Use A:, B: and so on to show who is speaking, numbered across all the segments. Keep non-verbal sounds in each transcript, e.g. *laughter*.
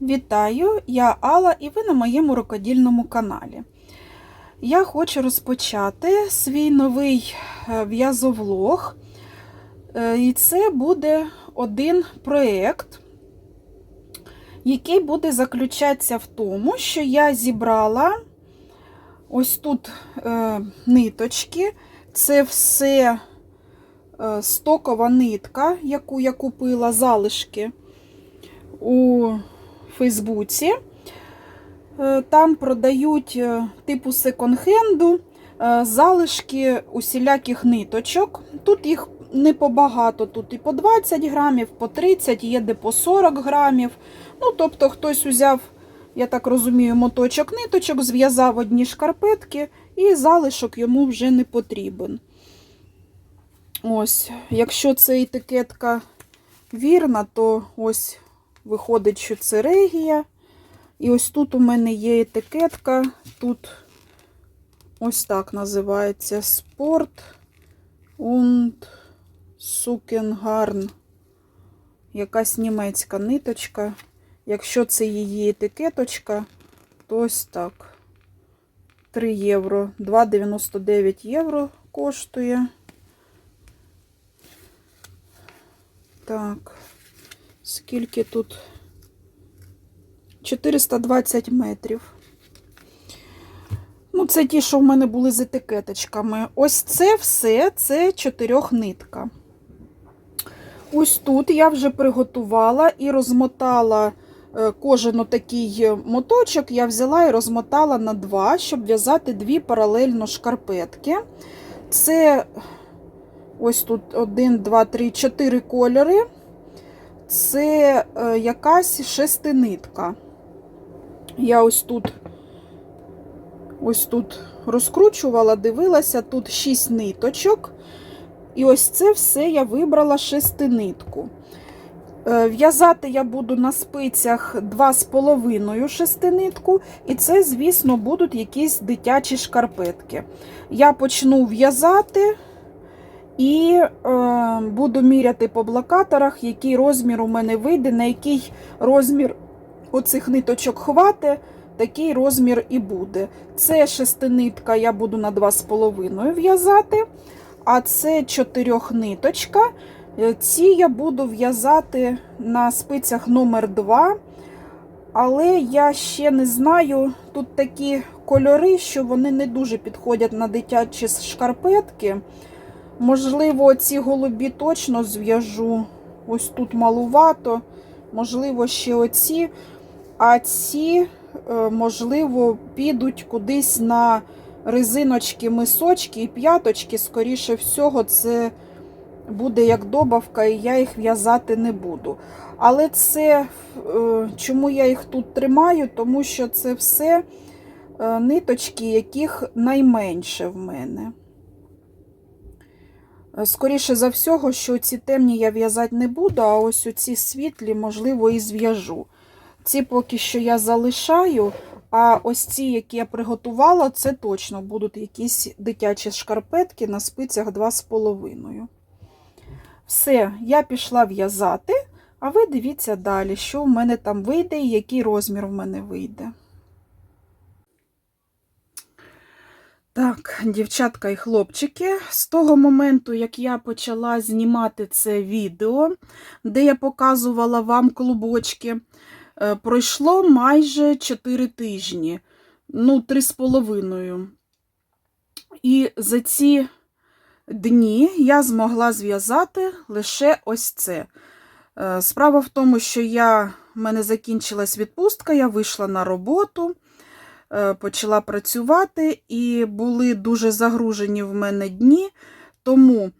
A: Вітаю, я Алла і ви на моєму рукодільному каналі. Я хочу розпочати свій новий е, в'язовлог. Е, І це буде один проєкт, який буде заключатися в тому, що я зібрала ось тут е, ниточки. Це все стокова нитка, яку я купила залишки у Фейсбуці. Е, Там продають е, типу секонд-хенду е, залишки усіляких ниточок. Тут їх не побагато, тут і по 20 грамів, по 30, є де по 40 грамів. Ну, тобто, хтось узяв, я так розумію, моточок ниточок, зв'язав одні шкарпетки, і залишок йому вже не потрібен. Ось, якщо це етикетка вірна, то ось Виходить, що це регія. І ось тут у мене є етикетка. Тут ось так називається Спорт und Suckengarn. Якась німецька ниточка. Якщо це її етикеточка, то ось так. 3 євро. 2,99 євро коштує. Так. Скільки тут? 420 метрів. Ну, це ті, що в мене були з етикеточками. Ось це все це чотирьохнитка. Ось тут я вже приготувала і розмотала е, кожен отакий моточок, я взяла і розмотала на два, щоб в'язати дві паралельно шкарпетки. Це ось тут один, два, три, чотири кольори це е, якась шестинитка. Я ось тут ось тут розкручувала, дивилася, тут шість ниточок. І ось це все я вибрала шестинитку. Е, В'язати я буду на спицях 2,5 шестинитку, і це, звісно, будуть якісь дитячі шкарпетки. Я почну в'язати. І е, буду міряти по блокаторах, який розмір у мене вийде, на який розмір оцих ниточок хвати, такий розмір і буде. Це шестинитка я буду на 2,5 в'язати, а це чотирьохниточка. Е, Ці я буду в'язати на спицях номер 2 але я ще не знаю, тут такі кольори, що вони не дуже підходять на дитячі шкарпетки. Можливо, ці голубі точно зв'яжу. Ось тут малувато. Можливо, ще оці. А ці, е, можливо, підуть кудись на резиночки, мисочки і п'яточки. Скоріше всього, це буде як добавка, і я їх в'язати не буду. Але це, е, чому я їх тут тримаю? Тому що це все е, ниточки, яких найменше в мене. Скоріше за всього, що ці темні я в'язати не буду, а ось ці світлі, можливо, і зв'яжу. Ці поки що я залишаю, а ось ці, які я приготувала, це точно будуть якісь дитячі шкарпетки на спицях 2,5. Все, я пішла в'язати, а ви дивіться далі, що в мене там вийде і який розмір в мене вийде. Так, дівчатка і хлопчики, з того моменту, як я почала знімати це відео, де я показувала вам клубочки, е, пройшло майже 4 тижні, ну, 3,5. І за ці дні я змогла зв'язати лише ось це. Е, Справа в тому, що я, в мене закінчилась відпустка, я вийшла на роботу. Е, почала працювати, і були дуже загружені в мене дні. Тому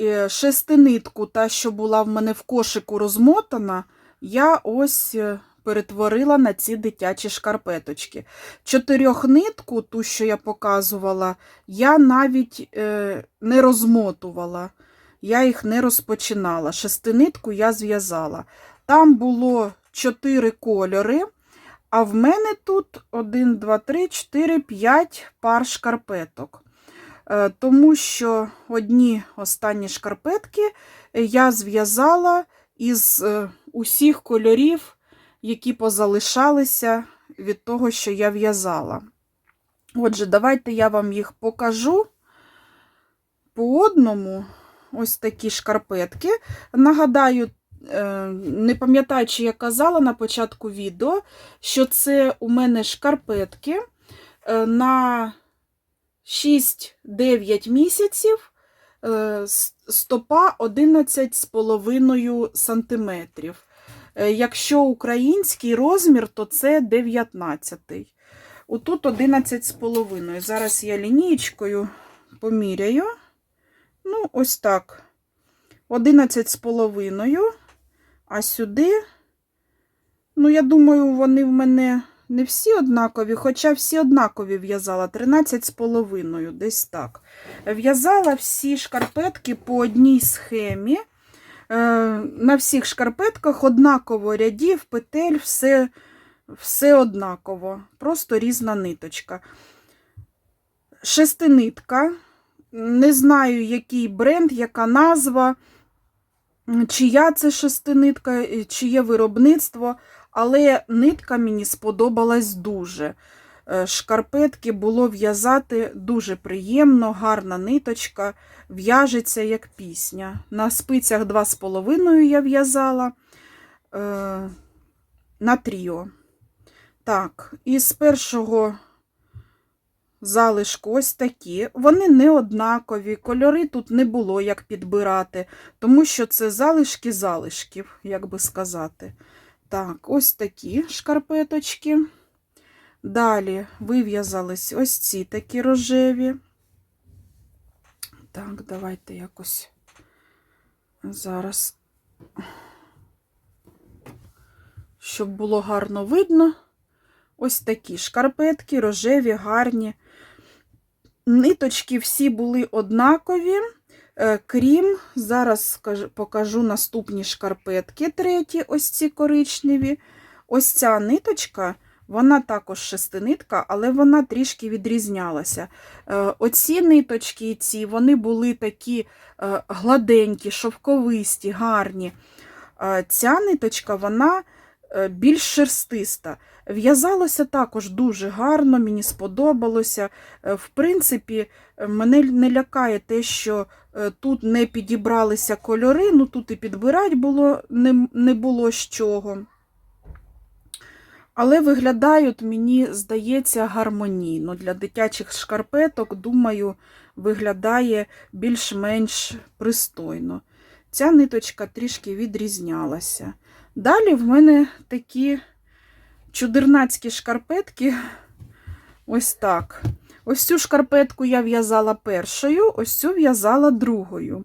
A: е, шестинитку, та, що була в мене в кошику розмотана, я ось е, перетворила на ці дитячі шкарпеточки. Чотирьохнитку, ту, що я показувала, я навіть не розмотувала, я їх не розпочинала. Шестинитку я зв'язала. Там було чотири кольори. А в мене тут 1, 2, 3, 4, 5 пар шкарпеток. Е, тому що одні останні шкарпетки я зв'язала із е, усіх кольорів, які позалишалися від того, що я в'язала. Отже, давайте я вам їх покажу по одному. Ось такі шкарпетки. Нагадаю, не пам'ятаю, чи я казала на початку відео, що це у мене шкарпетки е, на 6-9 місяців е, стопа 11,5 см. Е, Якщо український розмір, то це 19. Отут 11,5. Зараз я лінієчкою поміряю. Ну, ось так. 11,5. А сюди, ну, я думаю, вони в мене не всі однакові, хоча всі однакові в'язала. 13,5, десь так. В'язала всі шкарпетки по одній схемі. Е, На всіх шкарпетках однаково рядів, петель, все, все однаково. Просто різна ниточка. Шестинитка. Не знаю, який бренд, яка назва, чия це шестинитка, і чиє виробництво, але нитка мені сподобалась дуже. Е, Шкарпетки було в'язати дуже приємно, гарна ниточка, в'яжеться як пісня. На спицях 2,5 я в'язала е, на тріо. Так, і з першого залишку ось такі. Вони не однакові, кольори тут не було як підбирати, тому що це залишки залишків, як би сказати. Так, ось такі шкарпеточки. Далі вив'язались ось ці такі рожеві. Так, давайте якось зараз, щоб було гарно видно. Ось такі шкарпетки, рожеві, гарні. Ниточки всі були однакові, е, крім, зараз покажу наступні шкарпетки, треті, ось ці коричневі. Ось ця ниточка, вона також шестинитка, але вона трішки відрізнялася. Е, Оці ниточки, ці, вони були такі е, гладенькі, шовковисті, гарні. Ця ниточка, вона більш шерстиста. В'язалося також дуже гарно, мені сподобалося. Е, В принципі, е, мене не лякає те, що е, тут не підібралися кольори, ну тут і підбирати було, не, не було з чого. Але виглядають, мені здається, гармонійно. Для дитячих шкарпеток, думаю, виглядає більш-менш пристойно. Ця ниточка трішки відрізнялася. Далі в мене такі чудернацькі шкарпетки. Ось так. Ось цю шкарпетку я в'язала першою, ось цю в'язала другою.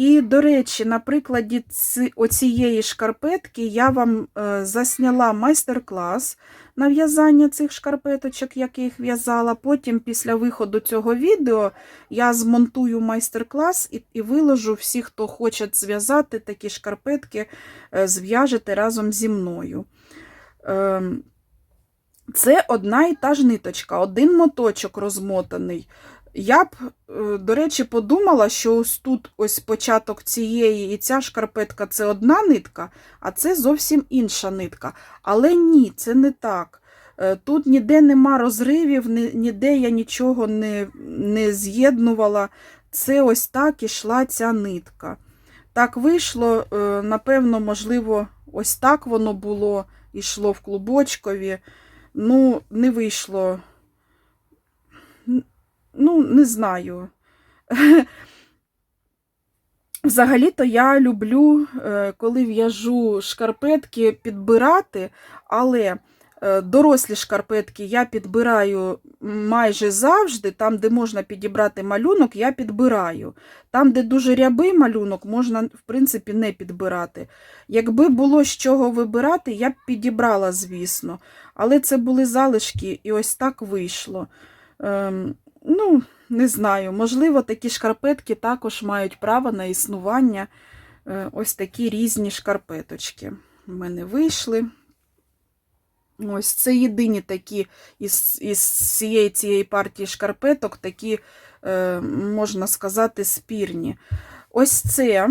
A: І, до речі, на прикладі ці- оцієї шкарпетки я вам е, засняла майстер-клас на в'язання цих шкарпеточок, як я їх в'язала. Потім, після виходу цього відео, я змонтую майстер-клас і, і виложу всі, хто хоче зв'язати такі шкарпетки, е, зв'яжете разом зі мною. Ем, Це одна і та ж ниточка, один моточок розмотаний. Я б, е, до речі, подумала, що ось тут ось початок цієї і ця шкарпетка це одна нитка, а це зовсім інша нитка. Але ні, це не так. Е, Тут ніде нема розривів, ніде я нічого не, не з'єднувала. Це ось так ішла ця нитка. Так вийшло, е, напевно, можливо, ось так воно було, ішло в клубочкові. Ну, не вийшло. Ну, не знаю. *laughs* Взагалі-то я люблю, е, коли в'яжу шкарпетки, підбирати, але е, дорослі шкарпетки я підбираю майже завжди. Там, де можна підібрати малюнок, я підбираю. Там, де дуже рябий малюнок, можна, в принципі, не підбирати. Якби було з чого вибирати, я б підібрала, звісно. Але це були залишки, і ось так вийшло. Ну, не знаю, можливо, такі шкарпетки також мають право на існування. Е, Ось такі різні шкарпеточки в мене вийшли. Ось це єдині такі із, із цієї, цієї партії шкарпеток, такі, е, можна сказати, спірні. Ось це,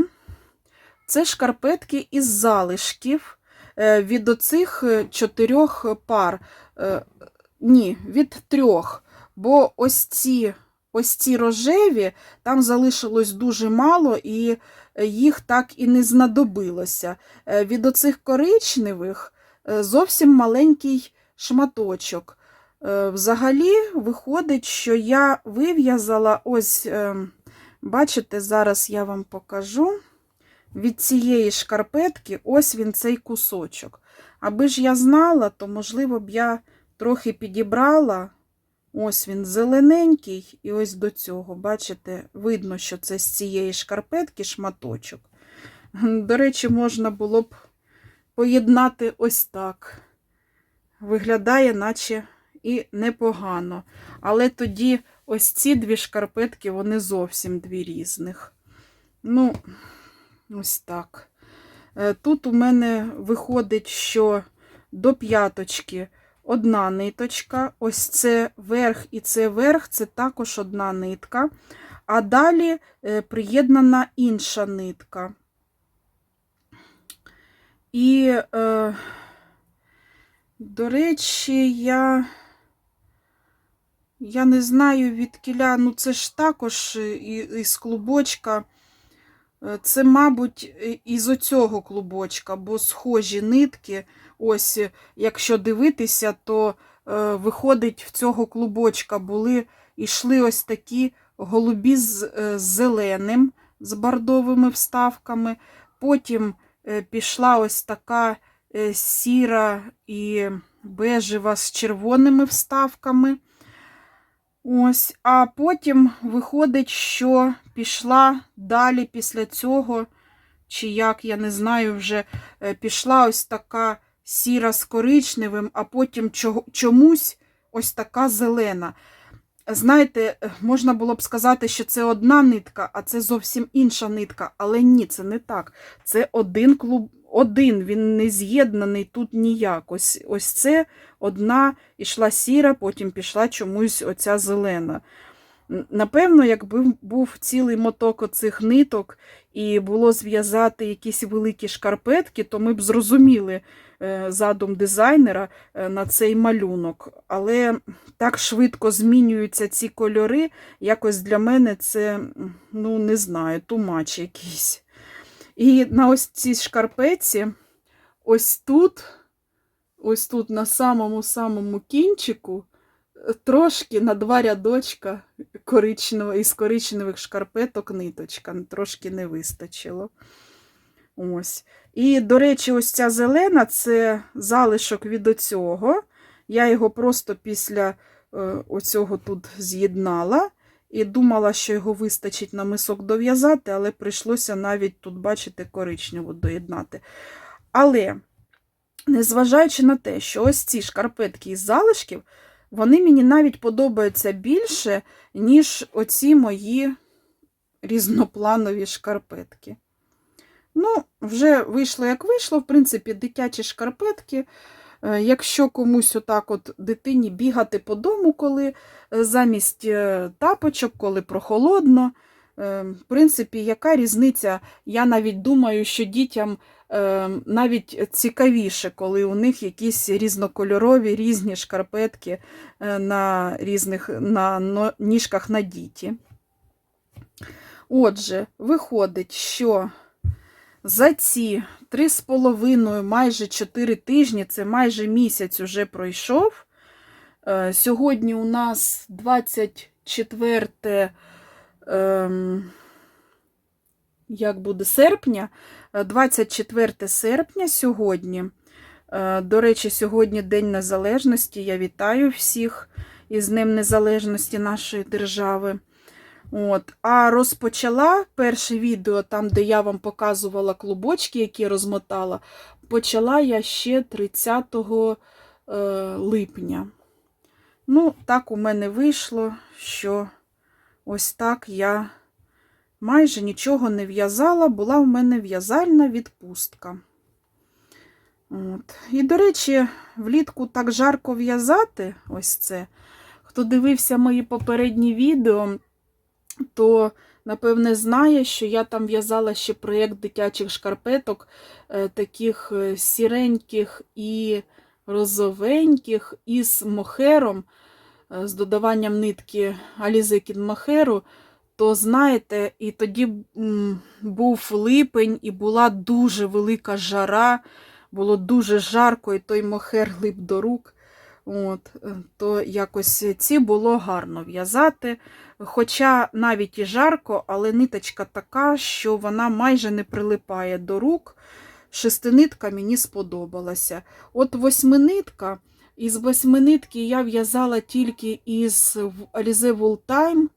A: це шкарпетки із залишків. е, від оцих е, чотирьох пар. Е, Ні, від трьох. Бо ось ці, ось ці рожеві, там залишилось дуже мало, і е, їх так і не знадобилося. Е, Від оцих коричневих е, зовсім маленький шматочок. Взагалі виходить, що я вив'язала ось, бачите, зараз я вам покажу. Від цієї шкарпетки ось він цей кусочок. Аби ж я знала, то, можливо, б я трохи підібрала. Ось він зелененький, і ось до цього, бачите, видно, що це з цієї шкарпетки шматочок. До речі, можна було б поєднати ось так. Виглядає, наче і непогано. Але тоді ось ці дві шкарпетки, вони зовсім дві різних. Ну, ось так. Е, Тут у мене виходить, що до п'яточки одна ниточка. Ось це верх і це верх, це також одна нитка. А далі е, приєднана інша нитка. І, е, до речі, я, я не знаю від кіля, ну це ж також із клубочка. Е, Це, мабуть, із оцього клубочка, бо схожі нитки. Ось, е, якщо дивитися, то е, виходить, в цього клубочка були йшли ось такі голубі з, е, з зеленим, з бордовими вставками. Потім е, пішла ось така е, сіра і бежева з червоними вставками. Ось, а потім виходить, що пішла далі після цього, чи як, я не знаю вже, е, пішла ось така сіра з коричневим, а потім чомусь ось така зелена. Знаєте, можна було б сказати, що це одна нитка, а це зовсім інша нитка. Але ні, це не так. Це один клуб, один, він не з'єднаний тут ніяк. Ось, ось це одна ішла сіра, потім пішла чомусь оця зелена. Напевно, якби був цілий моток оцих ниток і було зв'язати якісь великі шкарпетки, то ми б зрозуміли е, задум дизайнера е, на цей малюнок. Але так швидко змінюються ці кольори, якось для мене це, ну, не знаю, тумач якийсь. І на ось цій шкарпетці, ось тут, ось тут на самому-самому кінчику, трошки на два рядочка коричнево, із коричневих шкарпеток ниточка, трошки не вистачило. Ось. І, до речі, ось ця зелена це залишок від оцього. Я його просто після е, оцього тут з'єднала і думала, що його вистачить на мисок дов'язати, але прийшлося навіть тут, бачите, коричневу доєднати. Але, незважаючи на те, що ось ці шкарпетки із залишків, вони мені навіть подобаються більше, ніж оці мої різнопланові шкарпетки. Ну, вже вийшло, як вийшло, в принципі, дитячі шкарпетки. Е, Якщо комусь отак от дитині бігати по дому, коли е, замість е, тапочок, коли прохолодно, в принципі, яка різниця? Я навіть думаю, що дітям е, навіть цікавіше, коли у них якісь різнокольорові різні шкарпетки е, на різних на ніжках на діті. Отже, виходить, що за ці три з половиною, майже 4 тижні, це майже місяць уже пройшов. Е, Сьогодні у нас 24 ем, як буде серпня, Е, 24 серпня сьогодні. Е, До речі, сьогодні День Незалежності. Я вітаю всіх із Днем Незалежності нашої держави. От. А розпочала перше відео, там, де я вам показувала клубочки, які розмотала, почала я ще 30 е, липня. Ну, так у мене вийшло, що ось так я майже нічого не в'язала, була в мене в'язальна відпустка. От. І, до речі, влітку так жарко в'язати ось це. Хто дивився мої попередні відео, то напевне, знає, що я там в'язала ще проєкт дитячих шкарпеток, е, таких е, сіреньких і розовеньких, із мохером, з додаванням нитки Алізи Кінмохеру, то знаєте, і тоді був липень, і була дуже велика жара, було дуже жарко, і той мохер лип до рук. От, е, то якось ці було гарно в'язати. Хоча навіть і жарко, але ниточка така, що вона майже не прилипає до рук. Шестинитка мені сподобалася. От восьминитка, із восьминитки я в'язала тільки із Alize Wool Time.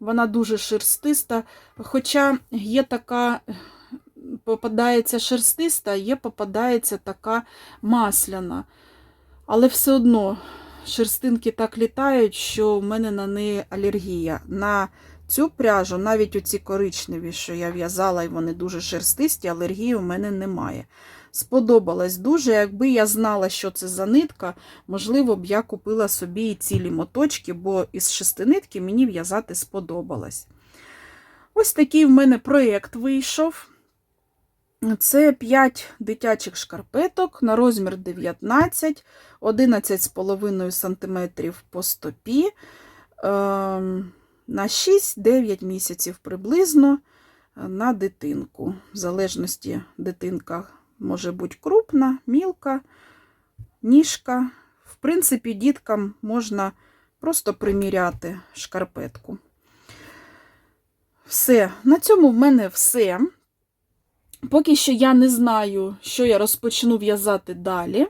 A: Вона дуже шерстиста. Хоча є така, попадається шерстиста, є попадається така масляна. Але все одно шерстинки так літають, що в мене на неї алергія. На цю пряжу, навіть оці коричневі, що я в'язала, і вони дуже шерстисті, алергії у мене немає. Сподобалось дуже. Якби я знала, що це за нитка, можливо б я купила собі і цілі моточки, бо із шестинитки мені в'язати сподобалось. Ось такий в мене проєкт вийшов. Це 5 дитячих шкарпеток на розмір 19, 11,5 см по стопі, ем, на 6-9 місяців приблизно на дитинку. В залежності дитинка може бути крупна, мілка, ніжка. В принципі, діткам можна просто приміряти шкарпетку. Все, на цьому в мене все. Поки що я не знаю, що я розпочну в'язати далі.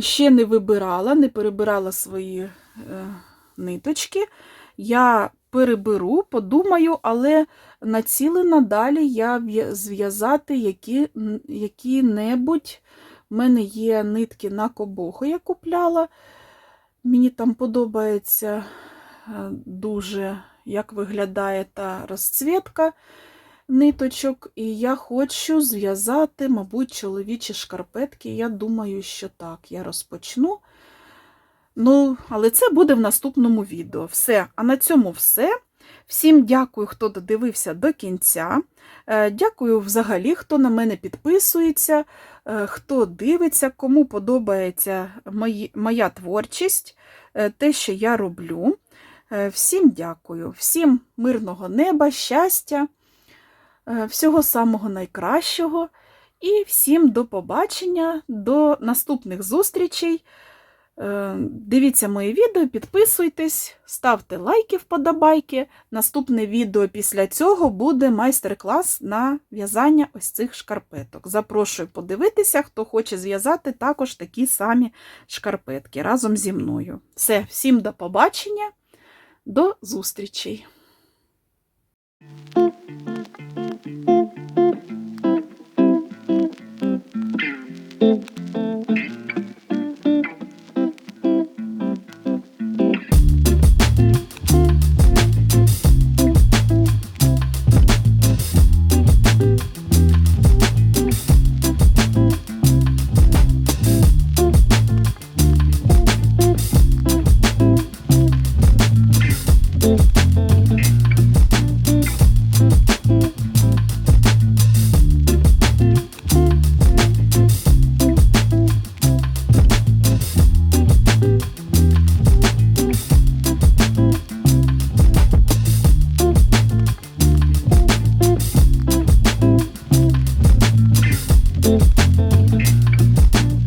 A: Ще не вибирала, не перебирала свої е, ниточки. Я переберу, подумаю, але націлена далі я зв'язати які, які-небудь. У мене є нитки на кобоху, я купляла. Мені там подобається е, дуже, як виглядає та розцвітка ниточок, і я хочу зв'язати, мабуть, чоловічі шкарпетки. Я думаю, що так, я розпочну. Ну, але це буде в наступному відео. Все. А на цьому все. Всім дякую, хто додивився до кінця. Е, Дякую взагалі, хто на мене підписується, е, хто дивиться, кому подобається моя творчість, е, те, що я роблю. Всім дякую, всім мирного неба, щастя, всього самого найкращого. І всім до побачення, до наступних зустрічей. Е, Дивіться мої відео, підписуйтесь, ставте лайки, вподобайки. Наступне відео після цього буде майстер-клас на в'язання ось цих шкарпеток. Запрошую подивитися, хто хоче зв'язати також такі самі шкарпетки разом зі мною. Все, всім до побачення, до зустрічей!
B: Thank you.